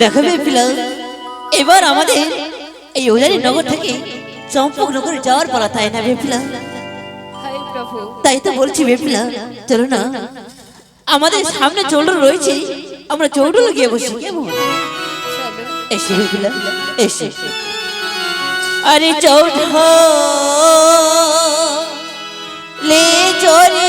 দেখো বেপিলা এবার আমাদের এই ওজারি নগর থেকে চম্পক নগরে যাওয়ার পালা তাই না বেপিলা তাই তো বলছি বেপিলা চলো না। আমাদের সামনে চৌডল রয়েছে আমরা চৌডল গিয়ে বসি কেমন চলো এসে বেপিলা এসে। আরে চৌড লে চরিয়া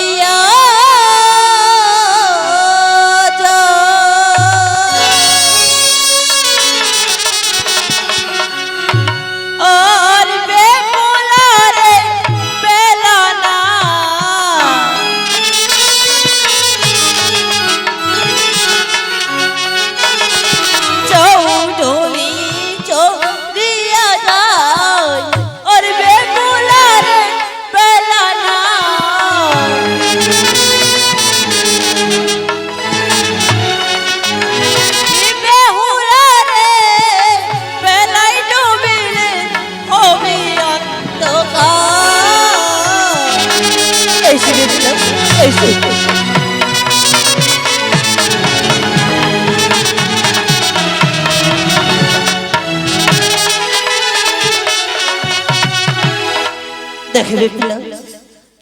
দেখে বেপিলা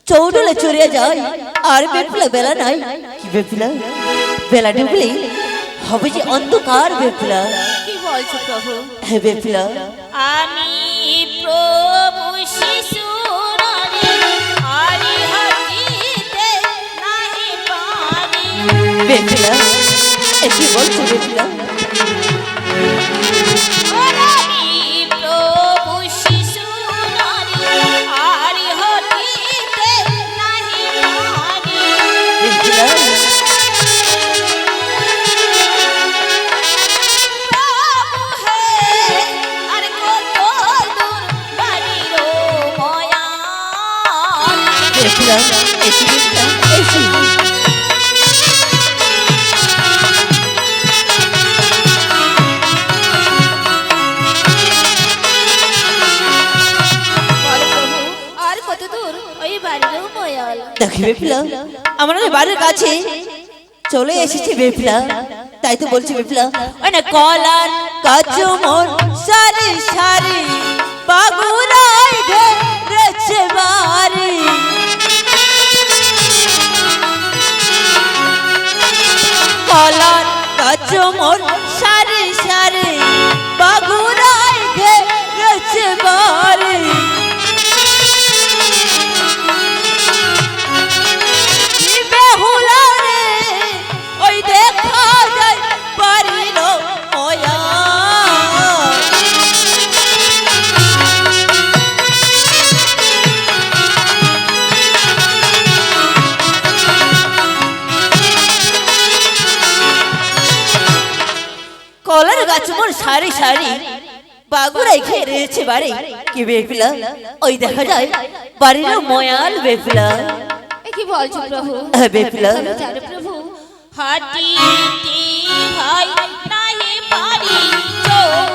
চৌডলে চড়িয়া যায় আর বেপিলা বেলা নাই। কি বেপিলা বেলা ডুবলেই হবে যে অন্ধকার বেপিলা কি বলছো প্রভু? হ্যাঁ বেপিলা আমি প্রভু শিশু নারী হারি হাতিতে নাহি পারি বেপিলা এ কি বলছো বেপিলা বেপিলা আমরা বাড়ির কাছে চলে এসেছি বেপিলা তাই তো বলছি বেপিলা ওই না কলার কাজু মন সারি সারি বাগুরাই ঘেরেছে সারি সারি বাগুড়াই খেয়ে রয়েছে বাড়ি। কি বেফলা? ওই দেখা যায় বাড়ির ময়াল বেফলা। এ কি বলছো প্রভু? হ্যাঁ বেপিলা প্রভু। হাটি ভাই নাহি পারি। চৌলে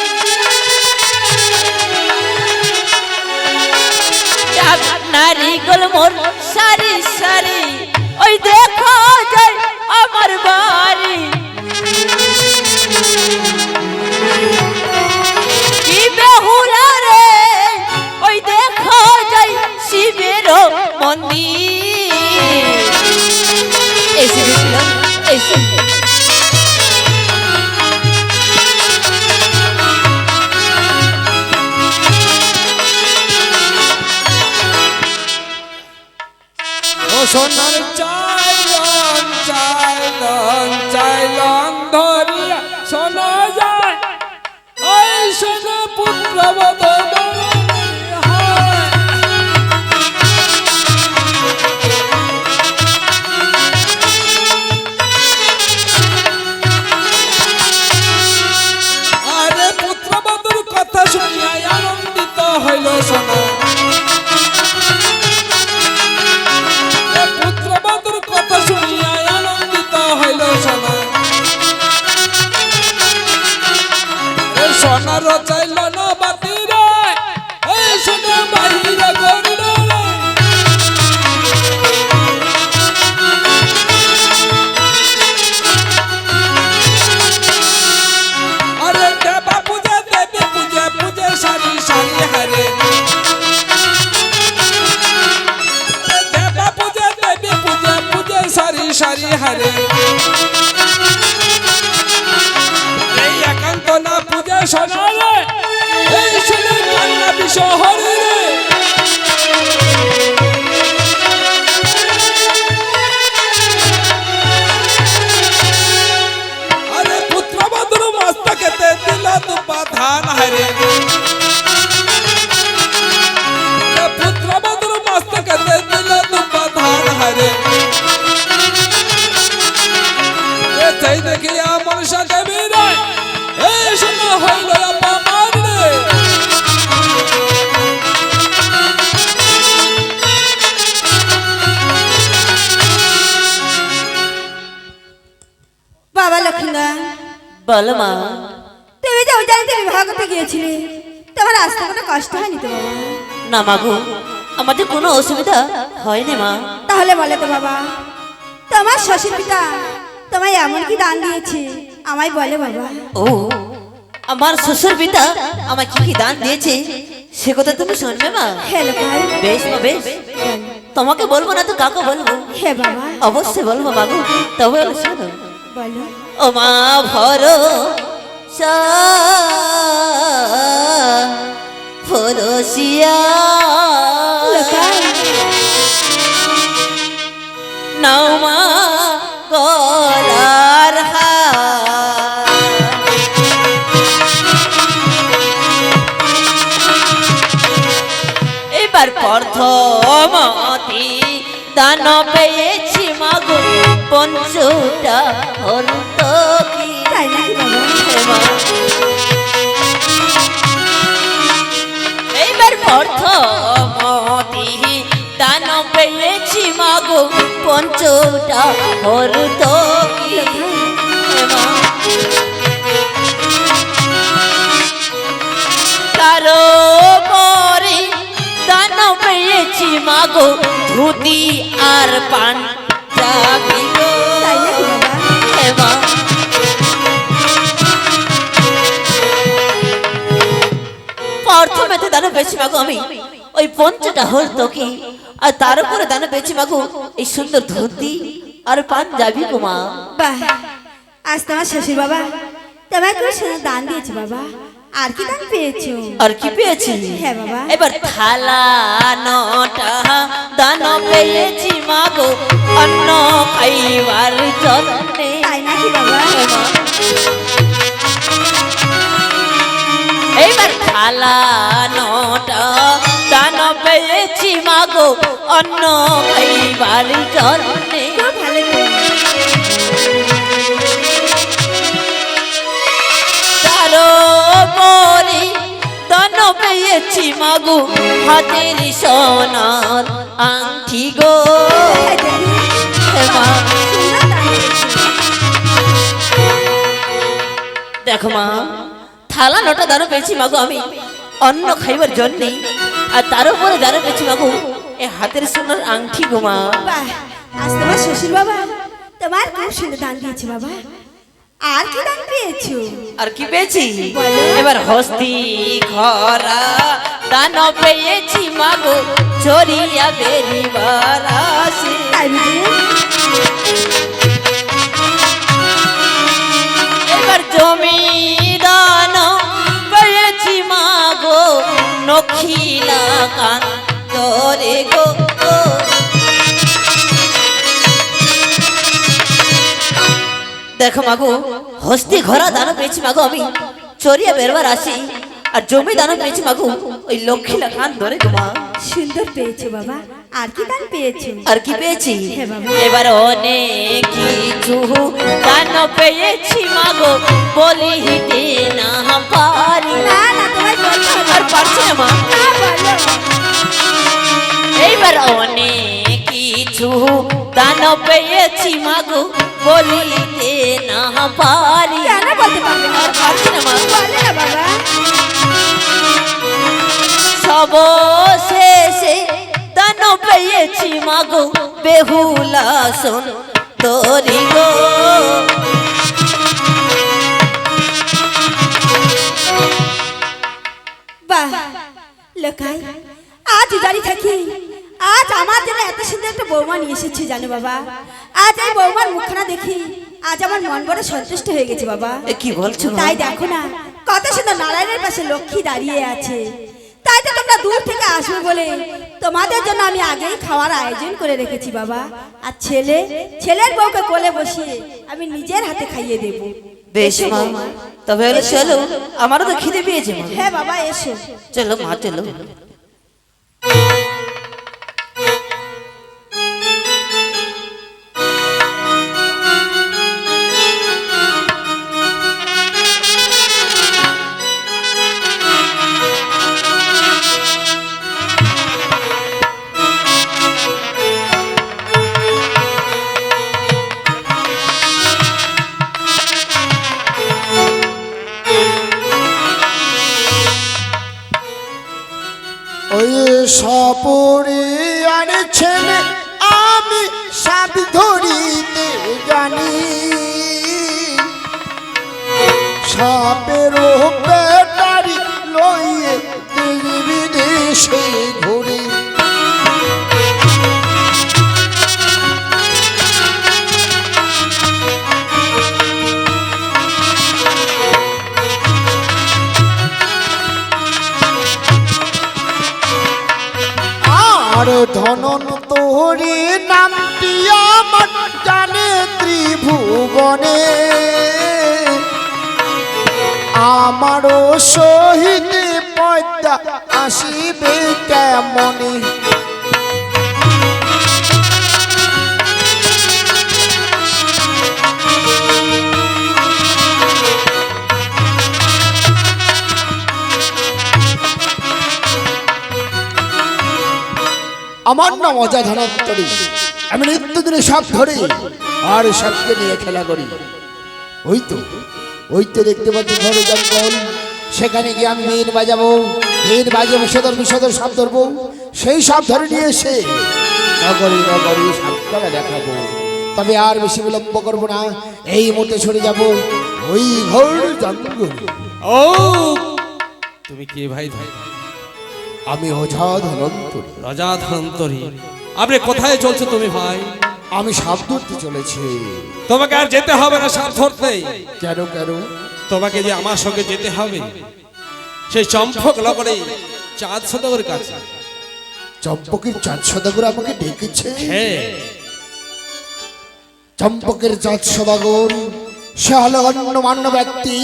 নারিকল মোর সারি সারি। ওই দেখো যাই আমার বাড়ি। সোনার চাইলন চাইলন চাইলন ধরিয়া সোনা যায়। ওই সোনা পুত্র আরে বাবা লক্ষ্মীনারায়ণ বলো মা তুমি যে ওই বিবাহ করতে গিয়েছিলে তোমার আসতে কোনো কষ্ট হয়নি তো বাবা? না মাগো আমাদের কোনো অসুবিধা হয়নি মা। তাহলে বলে তো বাবা তোমার শ্বশুর পিতা তোমায় এমন কি দান দিয়েছে? আমায় বলে বাবা। ও আমার শ্বশুর পিতা আমাকে কি কি দান দিয়েছে? সে কথা তুমি শুনবে মা। বেশ মা বেশ। তোমাকে বলব না তো কাকে বলব? হে বাবা। অবশ্যই বলব মাগো তবে শোনো ও মা ভর ফরসিয়া লোকাই নাও মা গলার। এবার প্রথমতি দান পেয়েছি মাগো। পঞ্চটা হরত কি তাই নাকি বাবা হেমা। এইবার দান পেয়েছি মাগো পঞ্চটা হরত মাগো, ধুতি আর পান প্রথমেতে দানা পেয়েছি মাগো আমি। ওই পঞ্চটা হল তোকে আর তার উপরে দানা পেয়েছি মাগো এই সুন্দর ধুতি আর পাঞ্জাবি গো মা আজ তোমার শ্বশুর বাবা তোমায় কোনো সোনা দান দিয়েছে বাবা। আর কি দান পেয়েছ? আর কি পেয়েছি? হ্যাঁ বাবা। এবার থালা নটা দান পেয়েছি মাগো অন্ন খাইবার জন্যে। তাই নাকি বাবা। এইবার থালা নটা দান পেয়েছি মাগো অন্ন খাইবার। তারো পরে দান পেয়েছি মাগো হাতের সোনার আংটি গো। দেখো মা থালা নটা দানো পেয়েছি মাগো আমি। অন্ন খাইবার জন্যে আর তার উপরে দানো পেয়েছি মাগো এ হাতের সোনার আংটি গো মা। বাহ আজ তোমার শ্বশুর বাবা তোমার খুব সুন্দর দান দিয়েছে বাবা। আর কি দান পেয়েছ? আর কি পেয়েছি? এবার হস্তি ঘরা দান পেয়েছি মাগো বেরিবার আসে তাই বুঝি? এবার জমি গান বলছি মা গো নখিলা কান তরে গো। দেখো মাগো, হস্তি ঘোড়া দানা পেয়েছি মাগো আমি। চরিয়া বেরবার আসি, আর জমি দানা পেয়েছি মাগো। ওই লক্ষ্মী লাখান ধরে তোমা। সুন্দর পেয়েছ বাবা। আর কি দান পেয়েছ? আর কি পেয়েছি। এবার অনেক কিছু দান পেয়েছি মাগো। বলিতে না পারি। না না তোমায় বলতে হবে আর পারছি না মা? না, এইবার অনেক কিছু দান পেয়েছি মাগো। বলিতে না পারি। পেয়েছি মাগো বেহুলা শোন তোরি গো। লোকাই আজ দাঁড়িয়ে থাকি। আজ আমার জন্য এত সুন্দর একটা বৌমা নিয়ে এসেছি জানো বাবা। আজ এই বৌমার মুখখানা দেখি আজ আমার মন বড় সন্তুষ্ট হয়ে গেছে বাবা। কি বলছো তাই দেখো না কত সুন্দর নারায়ণের পাশে লক্ষ্মী দাঁড়িয়ে আছে। তাই তো তোমরা দূর থেকে আসবে বলে। তোমাদের জন্য আমি আগেই খাওয়ার আয়োজন করে রেখেছি বাবা। আর ছেলে ছেলের বউকে কোলে বসিয়ে আমি নিজের হাতে খাইয়ে দেব। বেশ মা তবে হলো চলো আমারও তো খিদে পেয়েছে হ্যাঁ বাবা এসো। চলো মা চলো। সপরে ছেলে আমি সাপ ধরিতে জানি। সাপের পেটারি লইয়ে দেশ বিদেশে ঘুরি আর ধনন তোরে নামটি আমার জানে ত্রিভুবনে। আমারও সহিত পদ্মা আসিবে কেমনে? আমার নাম অজা ধনন্তরী আমি নিত্যদিনে সাপ ধরি আর সাপকে নিয়ে খেলা করি। ওই তো ওই তো দেখতে পাচ্ছি ঘরে জঙ্গল। সেখানে গিয়ে আমি মেন বাজাবো মেন বাজাবো সদর বিষদর সাপ ধরবো। সেই সাপ ধরে নিয়ে এসে নগরী নগরী সাপটা দেখাবো। তবে আর বেশি বিলম্ব করব না, এই মুহূর্তে সরে যাব ওই ঘর জঙ্গল। ও, তুমি কে ভাই ভাই? আমি অজা ধনন্তরী রাজা ধনন্তরী আপনি কোথায় চলছো তুমি ভাই? আমি সাপ ধরতে চলেছি। তোমাকে আর যেতে হবে না সাপ ধরতে। কেন কেন? তোমাকে যে আমার সঙ্গে যেতে হবে সেই চম্পক লগরে চাঁদ সদগের কাছে। চম্পকের চাঁদ সদাগর আমাকে ডেকেছে। হ্যাঁ চম্পকের চাঁদ সদাগর সে হলো গণ্যমান্য ব্যক্তি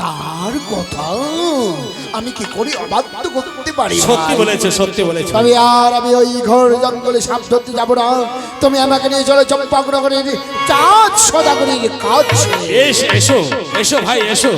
তার কথা? আমি কি করে অবাধ্য করতে পারি সত্যি বলেছে সত্যি বলেছে। তবে আর আমি ওই ঘর জঙ্গলে সাপ ধরতে যাব না। তুমি আমাকে নিয়ে চলো চম্পাগ্রহ করে চাঁদ সদাগরের কাজ এস এসো এসো ভাই এসো।